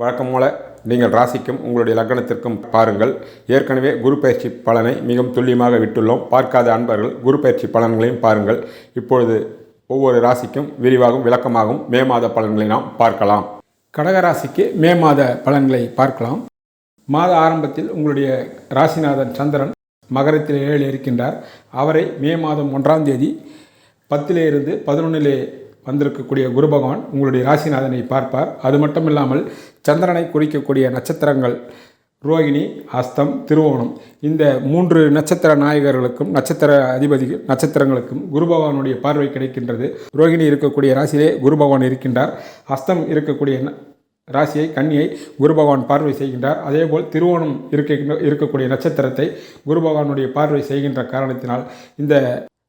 வழக்கம் போல நீங்கள் ராசிக்கும் உங்களுடைய லக்னத்திற்கும் பாருங்கள். ஏற்கனவே குரு பயிற்சி பலனை மிகவும் துல்லியமாக விட்டுள்ளோம். பார்க்காத அன்பர்கள் குரு பயிற்சி பலன்களையும் பாருங்கள். இப்பொழுது ஒவ்வொரு ராசிக்கும் விரிவாகவும் விளக்கமாகவும் மே மாத பலன்களை நாம் பார்க்கலாம். கடகராசிக்கு மே மாத பலன்களை பார்க்கலாம். மாத ஆரம்பத்தில் உங்களுடைய ராசிநாதன் சந்திரன் மகரத்தில் ஏழு இருக்கின்றார். அவரை மே மாதம் ஒன்றாம் தேதி பத்திலே இருந்து பதினொன்றிலே வந்திருக்கக்கூடிய குரு பகவான் உங்களுடைய ராசிநாதனை பார்ப்பார். அது மட்டும் இல்லாமல் சந்திரனை குறிக்கக்கூடிய நட்சத்திரங்கள் ரோகிணி அஸ்தம் திருவோணம் இந்த மூன்று நட்சத்திர நாயகர்களுக்கும் நட்சத்திர அதிபதி நட்சத்திரங்களுக்கும் குரு பகவானுடைய பார்வை கிடைக்கின்றது. ரோகிணி இருக்கக்கூடிய ராசியிலே குரு பகவான் இருக்கின்றார். அஸ்தம் இருக்கக்கூடிய ராசியை கன்னியை குரு பகவான் பார்வை செய்கின்றார். அதேபோல் திருவோணம் இருக்க இருக்கக்கூடிய நட்சத்திரத்தை குரு பகவானுடைய பார்வை செய்கின்ற காரணத்தினால் இந்த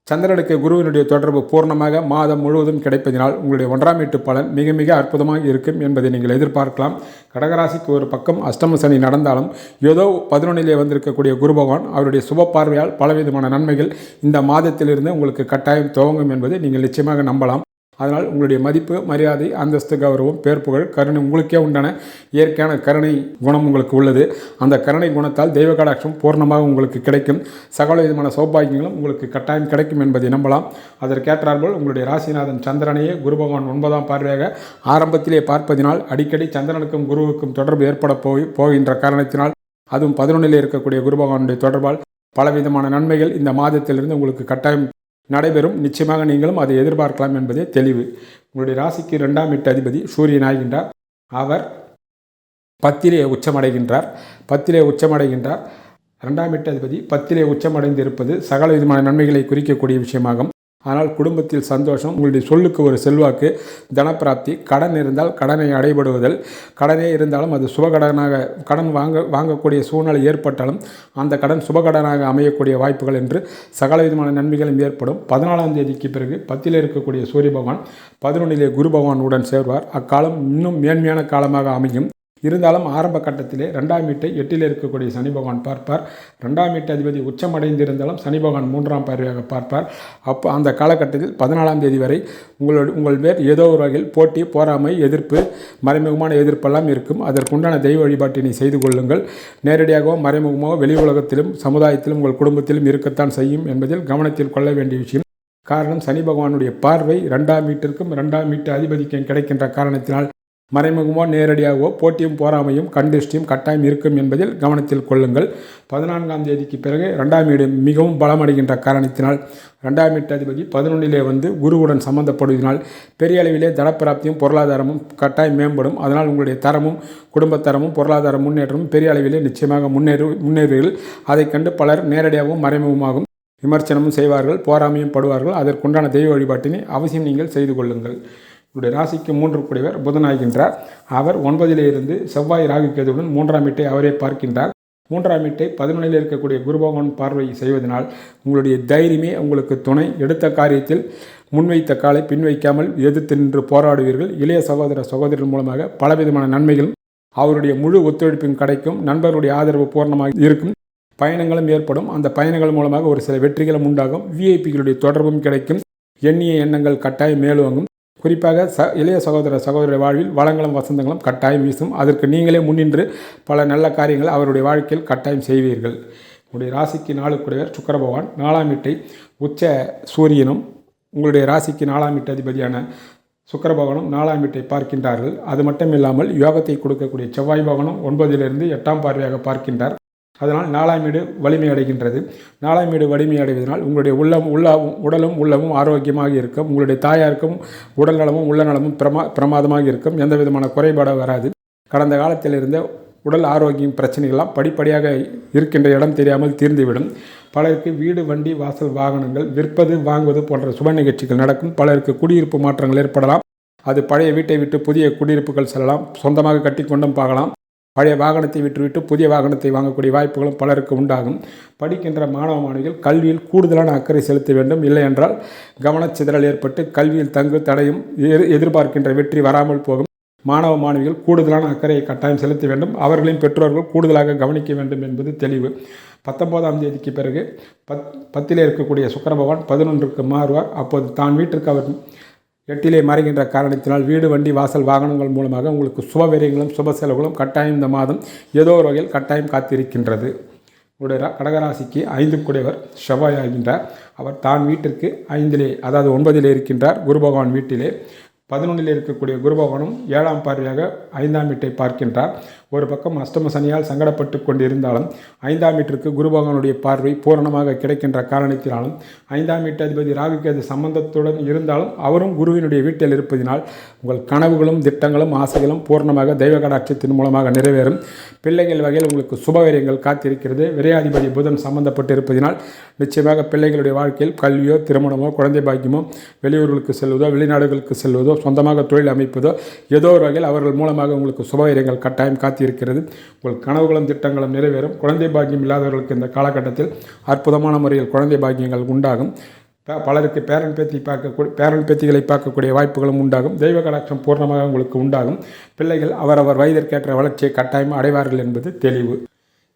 சந்திரனுக்கு குருவினுடைய தொடர்பு பூர்ணமாக மாதம் முழுவதும் கிடைப்பதினால் உங்களுடைய ஒன்றாம் வீட்டு பலன் மிக மிக அற்புதமாக இருக்கும் என்பதை நீங்கள் எதிர்பார்க்கலாம். கடகராசிக்கு ஒரு பக்கம் அஷ்டம சனி நடந்தாலும் ஏதோ பதினொன்னிலே வந்திருக்கக்கூடிய குரு பகவான் அவருடைய சுப பார்வையால் பலவிதமான நன்மைகள் இந்த மாதத்திலிருந்து உங்களுக்கு கட்டாயம் துவங்கும் என்பதை நீங்கள் நிச்சயமாக நம்பலாம். அதனால் உங்களுடைய மதிப்பு மரியாதை அந்தஸ்து கௌரவம் பேர் புகழ் கருணை உங்களுக்கே உண்டான இயற்கையான கருணை குணம் உங்களுக்கு உள்ளது. அந்த கருணை குணத்தால் தெய்வ கடாட்சம் பூர்ணமாக உங்களுக்கு கிடைக்கும். சகல விதமான சௌபாகியங்களும் உங்களுக்கு கட்டாயம் கிடைக்கும் என்பதை நம்பலாம். அதற்கேற்றார்போல் உங்களுடைய ராசிநாதன் சந்திரனையே குரு பகவான் ஒன்பதாம் பார்வையாக ஆரம்பத்திலே பார்ப்பதினால் அடிக்கடி சந்திரனுக்கும் குருவுக்கும் தொடர்பு ஏற்பட போய் போகின்ற காரணத்தினால் அதுவும் பதினொன்றில் இருக்கக்கூடிய குரு பகவானுடைய தொடர்பால் பலவிதமான நன்மைகள் இந்த மாதத்திலிருந்து உங்களுக்கு கட்டாயம் நடைபெறும். நிச்சயமாக நீங்களும் அதை எதிர்பார்க்கலாம் என்பதே தெளிவு. உங்களுடைய ராசிக்கு இரண்டாம் எட்டு அதிபதி சூரியன் ஆகின்றார் அவர் பத்திலே உச்சமடைகின்றார். பத்திலே உச்சமடைகின்றார். இரண்டாம் எட்டு அதிபதி பத்திலே உச்சமடைந்து இருப்பது சகல விதமான நன்மைகளை குறிக்கக்கூடிய விஷயமாகும். ஆனால் குடும்பத்தில் சந்தோஷம் உங்களுடைய சொல்லுக்கு ஒரு செல்வாக்கு தனப்பிராப்தி கடன் இருந்தால் கடனை அடைபடுவதல் கடனே இருந்தாலும் அது சுபகடனாக கடன் வாங்க வாங்கக்கூடிய சூழ்நிலை ஏற்பட்டாலும் அந்த கடன் சுபகடனாக அமையக்கூடிய வாய்ப்புகள் என்று சகல விதமான நன்மைகளும் ஏற்படும். பதினாலாம் தேதிக்கு பிறகு பத்தில் இருக்கக்கூடிய சூரிய பகவான் பதினொன்றிலே குரு பகவானுடன் சேர்வார். அக்காலம் இன்னும் மேன்மையான காலமாக அமையும். இருந்தாலும் ஆரம்ப கட்டத்திலே ரெண்டாம் வீட்டை எட்டில் இருக்கக்கூடிய சனி பகவான் பார்ப்பார். ரெண்டாம் வீட்டு அதிபதி உச்சமடைந்திருந்தாலும் சனி பகவான் மூன்றாம் பார்வையாக பார்ப்பார். அப்போ அந்த காலகட்டத்தில் பதினாலாம் தேதி வரை உங்களோட உங்கள் பேர் ஏதோ ஒரு வகையில் போட்டி போராமை எதிர்ப்பு மறைமுகமான எதிர்ப்பெல்லாம் இருக்கும். அதற்குண்டான தெய்வ வழிபாட்டினை செய்து கொள்ளுங்கள். நேரடியாகவோ மறைமுகமாகவோ வெளி உலகத்திலும் சமுதாயத்திலும் உங்கள் குடும்பத்திலும் இருக்கத்தான் செய்யும் என்பதில் கவனத்தில் கொள்ள வேண்டிய விஷயம். காரணம் சனி பகவானுடைய பார்வை ரெண்டாம் வீட்டிற்கும் ரெண்டாம் வீட்டு அதிபதிக்கும் கிடைக்கின்ற காரணத்தினால் மறைமுகமோ நேரடியாகவோ போட்டியும் போராமையும் கண்டிஷ்டியும் கட்டாயம் இருக்கும் என்பதில் கவனத்தில் கொள்ளுங்கள். பதினான்காம் தேதிக்கு பிறகு ரெண்டாம் வீடு மிகவும் பலமடைகின்ற காரணத்தினால் ரெண்டாம் வீட்டாதிபதி பதினொன்றிலே வந்து குருவுடன் சம்பந்தப்படுவதனால் பெரிய அளவிலே தனப்பிராப்தியும் பொருளாதாரமும் கட்டாயம் மேம்படும். அதனால் உங்களுடைய தரமும் குடும்பத்தரமும் பொருளாதார முன்னேற்றமும் பெரிய அளவிலே நிச்சயமாக முன்னேறு முன்னேறுவீர்கள். அதைக் கண்டு பலர் நேரடியாகவும் மறைமுகமாகவும் விமர்சனமும் செய்வார்கள் போராமையும் படுவார்கள். அதற்குண்டான தெய்வ வழிபாட்டினை அவசியம் நீங்கள் செய்து கொள்ளுங்கள். இவருடைய ராசிக்கு மூன்று கூடியவர் புதனாகின்றார். அவர் ஒன்பதிலிருந்து செவ்வாய் ராகு கேதுவுடன் மூன்றாம் வீட்டை அவரே பார்க்கின்றார். மூன்றாம் வீட்டை பதினொன்றில் இருக்கக்கூடிய குரு பகவான் பார்வை செய்வதனால் உங்களுடைய தைரியமே உங்களுக்கு துணை. எடுத்த காரியத்தில் முன்வைத்த காலை பின்வைக்காமல் எதிர்த்து நின்று போராடுவீர்கள். இளைய சகோதர சகோதரர் மூலமாக பலவிதமான நன்மைகளும் அவருடைய முழு ஒத்துழைப்பும் கிடைக்கும் நண்பருடைய ஆதரவு பூர்ணமாக இருக்கும். பயணங்களும் ஏற்படும். அந்த பயணங்கள் மூலமாக ஒரு சில வெற்றிகளும் உண்டாகும். விஐபிகளுடைய தொடர்பும் கிடைக்கும். எண்ணிய எண்ணங்கள் கட்டாயம் மேலோங்கும். குறிப்பாக ச இளைய சகோதர சகோதர வாழ்வில் வளங்களும் வசந்தங்களும் கட்டாயம் வீசும். அதற்கு நீங்களே முன்னின்று பல நல்ல காரியங்கள் அவருடைய வாழ்க்கையில் கட்டாயம் செய்வீர்கள். உங்களுடைய ராசிக்கு நாளுக்குடையவர் சுக்கர பகவான் நாலாம் வீட்டை உச்ச சூரியனும் உங்களுடைய ராசிக்கு நாலாம் வீட்டு அதிபதியான சுக்கர பகவானும் நாலாம் வீட்டை பார்க்கின்றார்கள். அது மட்டும் இல்லாமல் யோகத்தை கொடுக்கக்கூடிய செவ்வாய் பகவானும் ஒன்பதிலிருந்து எட்டாம் பார்வையாக பார்க்கின்றார். அதனால் நாலாம் வீடு வலிமை அடைகின்றது. நாலாம் வீடு வலிமை அடைவதனால் உங்களுடைய உள்ளம் உள்ளாவும் உடலும் உள்ளமும் ஆரோக்கியமாக இருக்கும். உங்களுடைய தாயாருக்கும் உடல் நலமும் உள்ள நலமும் பிரமா பிரமாதமாக இருக்கும். எந்த விதமான குறைபாடும் வராது. கடந்த காலத்தில் இருந்த உடல் ஆரோக்கியம் பிரச்சனைகள்லாம் படிப்படியாக இருக்கின்ற இடம் தெரியாமல் தீர்ந்துவிடும். பலருக்கு வீடு வண்டி வாசல் வாகனங்கள் விற்பது வாங்குவது போன்ற சுப நிகழ்ச்சிகள் நடக்கும். பலருக்கு குடியிருப்பு மாற்றங்கள் ஏற்படலாம். அது பழைய வீட்டை விட்டு புதிய குடியிருப்புகள் செல்லலாம். சொந்தமாக கட்டிக்கொண்டும் பார்க்கலாம். பழைய வாகனத்தை விட்டுவிட்டு புதிய வாகனத்தை வாங்கக்கூடிய வாய்ப்புகளும் பலருக்கு உண்டாகும். படிக்கின்ற மாணவ மாணவிகள் கல்வியில் கூடுதலான அக்கறை செலுத்த வேண்டும். இல்லை என்றால் கவனச்சிதறல் ஏற்பட்டு கல்வியில் தங்கு தடையும் எதிர்- எதிர்பார்க்கின்ற வெற்றி வராமல் போகும். மாணவ மாணவிகள் கூடுதலான அக்கறையை கட்டாயம் செலுத்த வேண்டும். அவர்களின் பெற்றோர்கள் கூடுதலாக கவனிக்க வேண்டும் என்பது தெளிவு. பத்தொன்பதாம் தேதிக்கு பிறகு பத் பத்திலே இருக்கக்கூடிய சுக்கிர பகவான் பதினொன்றுக்கு மாறுவார். அப்போது தான் வீட்டிற்கு அவர் எட்டிலே மறைகின்ற காரணத்தினால் வீடு வண்டி வாசல் வாகனங்கள் மூலமாக உங்களுக்கு சுப விரயங்களும் சுப செலவுகளும் கட்டாயம் இந்த மாதம் ஏதோ ஒரு வகையில் கட்டாயம் காத்திருக்கின்றது. உடைய கடகராசிக்கு ஐந்து குடைவர் செவ்வாய் ஆகின்றார் அவர் தான் வீட்டிற்கு ஐந்திலே அதாவது ஒன்பதிலே இருக்கின்றார். குரு பகவான் வீட்டிலே பதினொன்றில் இருக்கக்கூடிய குரு பகவானும் ஏழாம் பார்வையாக ஐந்தாம் வீட்டை பார்க்கின்றார். ஒரு பக்கம் அஷ்டம சனியால் சங்கடப்பட்டு கொண்டிருந்தாலும் ஐந்தாம் வீட்டிற்கு குருபகவனுடைய பார்வை பூரணமாக கிடைக்கின்ற காரணத்தினாலும் ஐந்தாம் வீட்டு அதிபதி ராகுகேது சம்பந்தத்துடன் இருந்தாலும் அவரும் குருவினுடைய வீட்டில் இருப்பதினால் உங்கள் கனவுகளும் திட்டங்களும் ஆசைகளும் பூர்ணமாக தெய்வ கடாட்சத்தின் மூலமாக நிறைவேறும். பிள்ளைகள் வகையில் உங்களுக்கு சுபவிரயங்கள் காத்திருக்கிறது. விரையாதிபதி புதன் சம்பந்தப்பட்டு இருப்பதினால் நிச்சயமாக பிள்ளைகளுடைய வாழ்க்கையில் கல்வியோ திருமணமோ குழந்தை பாக்கியமோ வெளியூர்களுக்கு செல்வதோ வெளிநாடுகளுக்கு செல்வதோ சொந்தமாக தொழில் அமைப்பதோ ஏதோ ஒரு வகையில் அவர்கள் மூலமாக உங்களுக்கு சுபவிரயங்கள் கட்டாயம் காத்திருக்கிறது உங்கள் கனவுகளும் திட்டங்களும் நிறைவேறும். குழந்தை பாக்கியம் இல்லாதவர்களுக்கு இந்த காலகட்டத்தில் அற்புதமான முறையில் குழந்தை பாக்கியங்கள் உண்டாகும். ப- பலருக்கு பேரன் பேத்தி பார்க்கக்கூடிய பேரன் பேத்திகளை பார்க்கக்கூடிய வாய்ப்புகளும் உண்டாகும். தெய்வ கடாட்சம் பூர்ணமாக உங்களுக்கு உண்டாகும். பிள்ளைகள் அவரவர் வயதிற்கேற்ற வளர்ச்சியை கட்டாயம் அடைவார்கள் என்பது தெளிவு.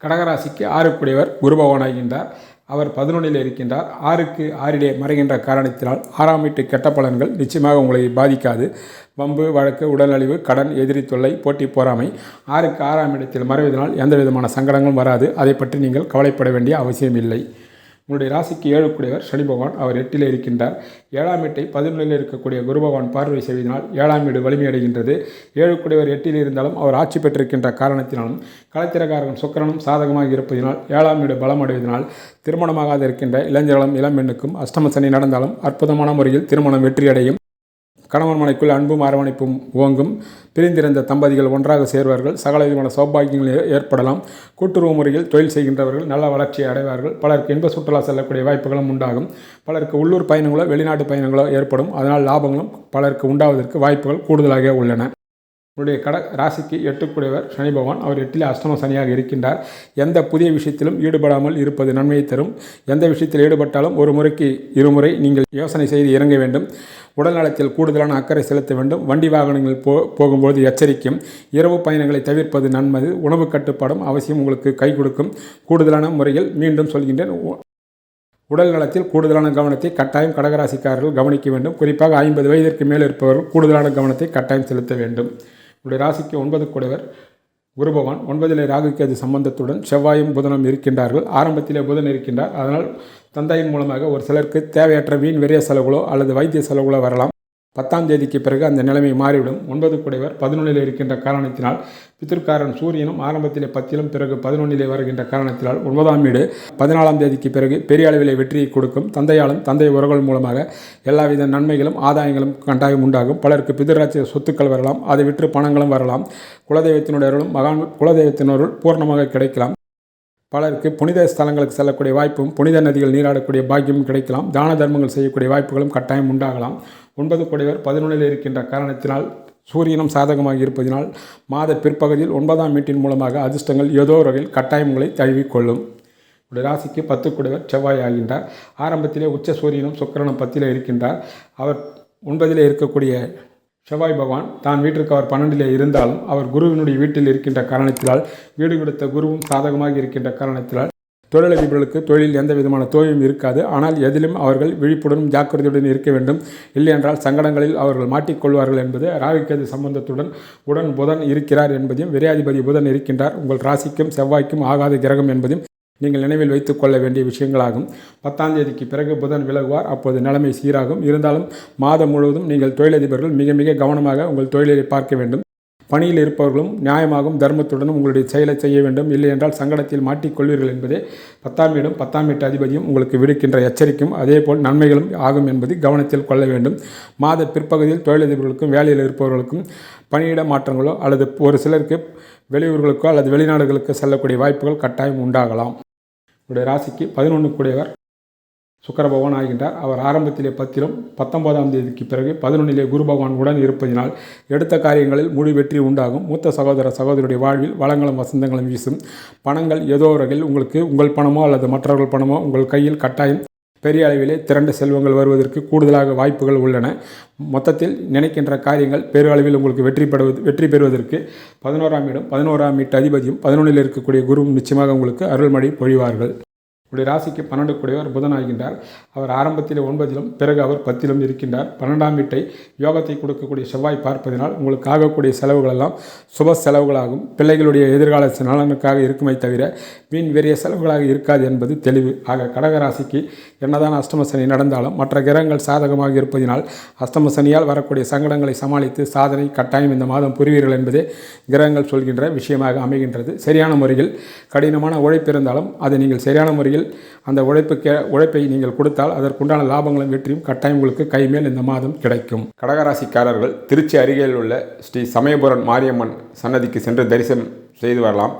கடகராசிக்கு ஆறுக்குடையவர் குருபவனாகின்றார் அவர் பதினொன்றில் இருக்கின்றார். ஆறுக்கு ஆறிலே மறைகின்ற காரணத்தினால் ஆறாம் வீட்டு கெட்ட பலன்கள் நிச்சயமாக உங்களை பாதிக்காது. வம்பு வழக்கு உடல்நலிவு கடன் எதிரி தொல்லை போட்டி போராமை ஆறுக்கு ஆறாம் இடத்தில் மறைவதனால் எந்த விதமான சங்கடங்களும் வராது. அதை பற்றி நீங்கள் கவலைப்பட வேண்டிய அவசியம் இல்லை உங்களுடைய ராசிக்கு ஏழுக்குடையவர் சனி பகவான் அவர் எட்டில் இருக்கின்றார். ஏழாம் வீட்டை பதினொன்றில் இருக்கக்கூடிய குரு பகவான் பார்வை செய்வதனால் ஏழாம் வீடு வலிமையடைகின்றது ஏழுக்குடையவர் எட்டில் இருந்தாலும் அவர் ஆட்சி பெற்றிருக்கின்ற காரணத்தினாலும் களத்திரக்காரன் சுக்கரனும் சாதகமாக இருப்பதினால் ஏழாம் வீடு பலம் அடைவதனால் திருமணமாகாத இருக்கின்ற இளைஞர்களும் இளம் பெண்ணுக்கும் அஷ்டம சனி நடந்தாலும் அற்புதமான முறையில் திருமணம் வெற்றியடையும். கணவன் மனைக்குள் அன்பும் அரவணைப்பும் ஓங்கும். பிரிந்திருந்த தம்பதிகள் ஒன்றாக சேர்வார்கள். சகல விதமான சௌபாகியங்கள் ஏற்படலாம். கூட்டுறவு முறையில் தொழில் செய்கின்றவர்கள் நல்ல வளர்ச்சியை அடைவார்கள். பலருக்கு இன்ப சுற்றுலா செல்லக்கூடிய வாய்ப்புகளும் உண்டாகும். பலருக்கு உள்ளூர் பயணங்களோ வெளிநாட்டு பயணங்களோ ஏற்படும். அதனால் லாபங்களும் பலருக்கு உண்டாவதற்கு வாய்ப்புகள் கூடுதலாக உள்ளன. உங்களுடைய கட ராசிக்கு எட்டுக்குடையவர் சனி பகவான். அவர் எட்டில் அஷ்டம சனியாக இருக்கின்றார். எந்த புதிய விஷயத்திலும் ஈடுபடாமல் இருப்பது நன்மையை தரும். எந்த விஷயத்தில் ஈடுபட்டாலும் ஒரு முறைக்கு இருமுறை நீங்கள் யோசனை செய்து இறங்க வேண்டும். உடல் நலத்தில் கூடுதலான அக்கறை செலுத்த வேண்டும். வண்டி வாகனங்கள் போ போகும்போது எச்சரிக்கையும் இரவு பயணங்களை தவிர்ப்பது நன்மது. உணவு கட்டுப்பாடும் அவசியம் உங்களுக்கு கை கொடுக்கும். கூடுதலான முறையில் மீண்டும் சொல்கின்றேன். உ- உடல் நலத்தில் கூடுதலான கவனத்தை கட்டாயம் கடகராசிக்காரர்கள் கவனிக்க வேண்டும். குறிப்பாக ஐம்பது வயதிற்கு மேல் இருப்பவர்கள் கூடுதலான கவனத்தை கட்டாயம் செலுத்த வேண்டும். உங்களுடைய ராசிக்கு ஒன்பது கூடவர் குரு பகவான் ஒன்பதிலே ராகுக்கேது சம்பந்தத்துடன் செவ்வாயும் புதனும் இருக்கின்றார்கள். ஆரம்பத்திலே புதன் இருக்கின்றார். அதனால் தந்தையின் மூலமாக ஒரு சிலருக்கு தேவையற்ற வீண் விரைய செலவுகளோ அல்லது வைத்திய செலவுகளோ வரலாம். பத்தாம் தேதிக்கு பிறகு அந்த நிலைமை மாறிவிடும். ஒன்பது குடைவர் பதினொன்றில் இருக்கின்ற காரணத்தினால் பித்திருக்காரன் சூரியனும் ஆரம்பத்திலே பத்திலும் பிறகு பதினொன்றிலே வருகின்ற காரணத்தினால் ஒன்பதாம் வீடு பதினாலாம் தேதிக்கு பிறகு பெரிய அளவிலே வெற்றியை கொடுக்கும். தந்தையாலும் தந்தை உறவுகள் மூலமாக எல்லாவித நன்மைகளும் ஆதாயங்களும் கட்டாயம் உண்டாகும். பலருக்கு பிதிராட்சிய சொத்துக்கள் வரலாம் அதை விற்று பணங்களும் வரலாம். குலதெய்வத்தினுடையவர்களும் மகான் குலதெய்வத்தினருள் பூர்ணமாக கிடைக்கலாம். பலருக்கு புனித ஸ்தலங்களுக்கு செல்லக்கூடிய வாய்ப்பும் புனித நதிகள் நீராடக்கூடிய பாக்கியமும் கிடைக்கலாம். தான தர்மங்கள் செய்யக்கூடிய வாய்ப்புகளும் கட்டாயம் உண்டாகலாம். ஒன்பது கொடிவர் பதினொன்றில் இருக்கின்ற காரணத்தினால் சூரியனும் சாதகமாக இருப்பதினால் மாத பிற்பகுதியில் ஒன்பதாம் வீட்டின் மூலமாக அதிர்ஷ்டங்கள் ஏதோ ஒரு வகையில் கட்டாயங்களை தழுவிக்கொள்ளும். உடைய ராசிக்கு பத்து குடைவர் செவ்வாய் ஆகின்றார். ஆரம்பத்திலே உச்ச சூரியனும் சுக்கரனும் பத்திலே இருக்கின்றார். அவர் ஒன்பதிலே இருக்கக்கூடிய செவ்வாய் பகவான் தான் வீட்டிற்கு அவர் பன்னெண்டிலே இருந்தாலும் அவர் குருவினுடைய வீட்டில் இருக்கின்ற காரணத்தினால் வீடு கொடுத்த குருவும் சாதகமாக இருக்கின்ற காரணத்தினால் தொழிலதிபர்களுக்கு தொழிலில் எந்த விதமான தோய்வும் இருக்காது. ஆனால் எதிலும் அவர்கள் விழிப்புடனும் ஜாக்கிரதையுடன் இருக்க வேண்டும். இல்லையென்றால் சங்கடங்களில் அவர்கள் மாட்டிக்கொள்வார்கள் என்பது ராகுக்கேது சம்பந்தத்துடன் உடன் புதன் இருக்கிறார் என்பதையும் விரையாதிபதி புதன் இருக்கின்றார். உங்கள் ராசிக்கும் செவ்வாய்க்கும் ஆகாத கிரகம் என்பதையும் நீங்கள் நினைவில் வைத்துக் கொள்ள வேண்டிய விஷயங்களாகும். பத்தாம் தேதிக்கு பிறகு புதன் விலகுவார். அப்போது நிலைமை சீராகும். இருந்தாலும் மாதம் முழுவதும் நீங்கள் தொழிலதிபர்கள் மிக மிக கவனமாக உங்கள் தொழிலை பார்க்க வேண்டும். பணியில் இருப்பவர்களும் நியாயமாகவும் தர்மத்துடனும் உங்களுடைய செயலை செய்ய வேண்டும். இல்லை என்றால் சங்கடத்தில் மாட்டிக்கொள்வீர்கள் என்பதே பத்தாம் வீடும் பத்தாம் வீட்டு அதிபதியும் உங்களுக்கு விடுக்கின்ற எச்சரிக்கும் அதேபோல் நன்மைகளும் ஆகும் என்பதை கவனத்தில் கொள்ள வேண்டும். மாத பிற்பகுதியில் தொழிலதிபர்களுக்கும் வேலையில் இருப்பவர்களுக்கும் பணியிட மாற்றங்களோ அல்லது ஒரு சிலருக்கு வெளியூர்களுக்கோ அல்லது வெளிநாடுகளுக்கு செல்லக்கூடிய வாய்ப்புகள் கட்டாயம் உண்டாகலாம். உங்களுடைய ராசிக்கு பதினொன்று கூடியவர் சுக்கர பகவான் ஆகின்றார். அவர் ஆரம்பத்திலே பத்திலும் பத்தொன்பதாம் தேதிக்கு பிறகு பதினொன்றிலே குரு பகவான் உடன் இருப்பதினால் எடுத்த காரியங்களில் முழு வெற்றி உண்டாகும். மூத்த சகோதர சகோதரியுடைய வாழ்வில் வளங்களும் வசந்தங்களும் வீசும். பணங்கள் ஏதோ வகையில் உங்களுக்கு உங்கள் பணமோ அல்லது மற்றவர்கள் பணமோ உங்கள் கையில் கட்டாயம் பெரிய அளவிலே திரண்ட செல்வங்கள் வருவதற்கு கூடுதலாக வாய்ப்புகள் உள்ளன. மொத்தத்தில் நினைக்கின்ற காரியங்கள் பெரு அளவில் உங்களுக்கு வெற்றி பெறுவது வெற்றி பெறுவதற்கு பதினோராம் இடம் பதினோராம் வீட்டு அதிபதியும் பதினொன்றில் இருக்கக்கூடிய குருவும் நிச்சயமாக உங்களுக்கு அருள்மழை பொழிவார்கள். உடைய ராசிக்கு பன்னெண்டு கூடியவர் புதன் ஆகின்றார் அவர் ஆரம்பத்தில் ஒன்பதிலும் பிறகு அவர் பத்திலும் இருக்கின்றார். பன்னெண்டாம் வீட்டை யோகத்தை கொடுக்கக்கூடிய செவ்வாய் பார்ப்பதினால் உங்களுக்கு ஆகக்கூடிய செலவுகளெல்லாம் சுப செலவுகளாகும். பிள்ளைகளுடைய எதிர்கால நலனுக்காக இருக்குமே தவிர வீண் வெறிய செலவுகளாக இருக்காது என்பது தெளிவு. ஆக கடகராசிக்கு என்னதான் அஷ்டம சனி நடந்தாலும் மற்ற கிரகங்கள் சாதகமாக இருப்பதினால் அஷ்டம சனியால் வரக்கூடிய சங்கடங்களை சமாளித்து சாதனை கட்டாயம் இந்த மாதம் புரிவீர்கள் என்பதே கிரகங்கள் சொல்கின்ற விஷயமாக அமைகின்றது. சரியான முறையில் கடினமான உழைப்பு இருந்தாலும் அதை நீங்கள் சரியான முறையில் அந்த உழைப்புக்கு உழைப்பை நீங்கள் கொடுத்தால் அதற்குண்டான லாபங்களும் வெற்றியும் கட்டாயம் உங்களுக்கு கைமேல் இந்த மாதம் கிடைக்கும். கடகராசிக்காரர்கள் திருச்சி அருகில் உள்ள ஸ்ரீ சமயபுரம் மாரியம்மன் சன்னதிக்கு சென்று தரிசனம் செய்து வரலாம்.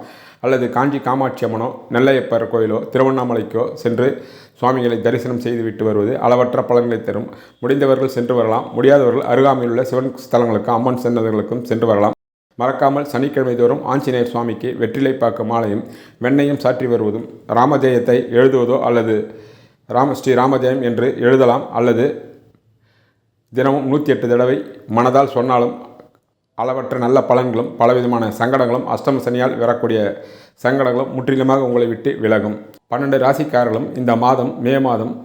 அல்லது காஞ்சி காமாட்சி அம்மனோ நெல்லையப்பர் கோயிலோ திருவண்ணாமலைக்கோ சென்று சுவாமிகளை தரிசனம் செய்துவிட்டு வருவது அளவற்ற பலன்களை தரும். முடிந்தவர்கள் சென்று வரலாம். முடியாதவர்கள் அருகாமையில் உள்ள சிவன் ஸ்தலங்களுக்கும் அம்மன் சன்னதிகளுக்கும் சென்று வரலாம். மறக்காமல் சனிக்கிழமை தோறும் ஆஞ்சநேயர் சுவாமிக்கு வெற்றிலைப்பாக்கு மாலையும் வெண்ணையும் சாற்றி வருவதும் ராமஜெயத்தை எழுதுவதோ அல்லது ராம ஸ்ரீ ராமஜெயம் என்று எழுதலாம். அல்லது தினமும் நூற்றி எட்டு தடவை மனதால் சொன்னாலும் அளவற்ற நல்ல பலன்களும் பலவிதமான சங்கடங்களும் அஷ்டம சனியால் வரக்கூடிய சங்கடங்களும் முற்றிலுமாக உங்களை விட்டு விலகும். பன்னெண்டு ராசிக்காரர்களும் இந்த மாதம் மே மாதம்